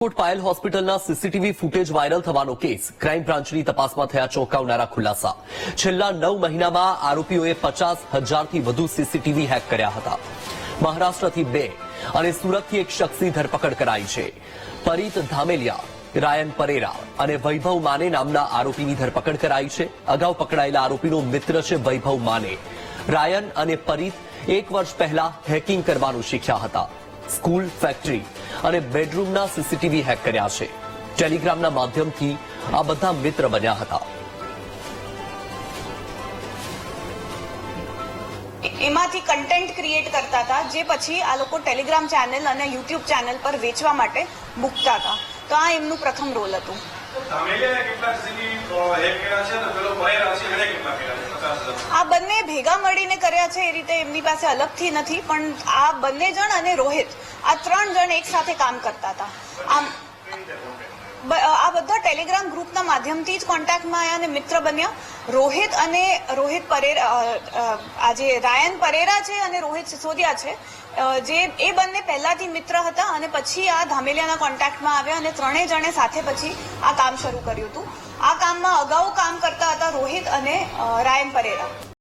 રાજકોટ પાયલ હોસ્પિટલના CCTV footage viral થવાનો case. Crime બ્રાન્ચની તપાસમાં થયા ચોંકાવનારા ખુલાસા. છેલ્લા નવ મહિનામાં આરોપીઓએ પચાસ હજારથી વધુ સીસીટીવી હેક કર્યા હતા. મહારાષ્ટ્રથી બે અને સુરતથી એક શખ્સની ધરપકડ કરાઈ છે. પરીત ધામેલિયા, રાયન પરેરા અને વૈભવ માને નામના આરોપીની ધરપકડ કરાઈ છે. અગાઉ પકડાયેલા આરોપીનો મિત્ર છે વૈભવ માને. રાયન અને પરીત એક વર્ષ પહેલા હેકિંગ કરવાનું શીખ્યા હતા. સ્કૂલ ફેક્ટરી અને બેડરૂમના સીસીટીવી હેક કર્યા છે. ટેલિગ્રામના માધ્યમથી આ બધા મિત્ર બન્યા હતા. એમાંથી કન્ટેન્ટ ક્રિએટ કરતા હતા જે પછી આ લોકો ટેલિગ્રામ ચેનલ અને યુટ્યુબ ચેનલ પર વેચવા માટે મૂકતા હતા. તો આ એમનું પ્રથમ રોલ હતું. કેટલા સીસીટીવી હેક કર્યા છે અને પેલો પરેરા છે એણે કેટલા કર્યા છે પચાસ હજાર આ બંને ભેગા મળીને કર્યા છે એ રીતે એમની પાસે અલગથી નથી પણ આ બંને જણ અને રોહિત આ ત્રણ જણ એક સાથે કામ કરતા હતા. આમ આ બધા ટેલિગ્રામ ગ્રુપના માધ્યમથી જ કોન્ટેક્ટમાં આવ્યા અને મિત્ર બન્યા. રોહિત અને રોહિત પરેરા અ, અ, આ જે રાયન પરેરા છે અને રોહિત સિસોદિયા છે જે એ બંને પહેલાથી મિત્ર હતા અને પછી આ ધામેલિયાના કોન્ટેક્ટમાં આવ્યા અને ત્રણેય જણે સાથે પછી આ કામ શરૂ કર્યું હતું. આ કામમાં અગાઉ કામ કરતા હતા રોહિત અને રાયન પરેરા.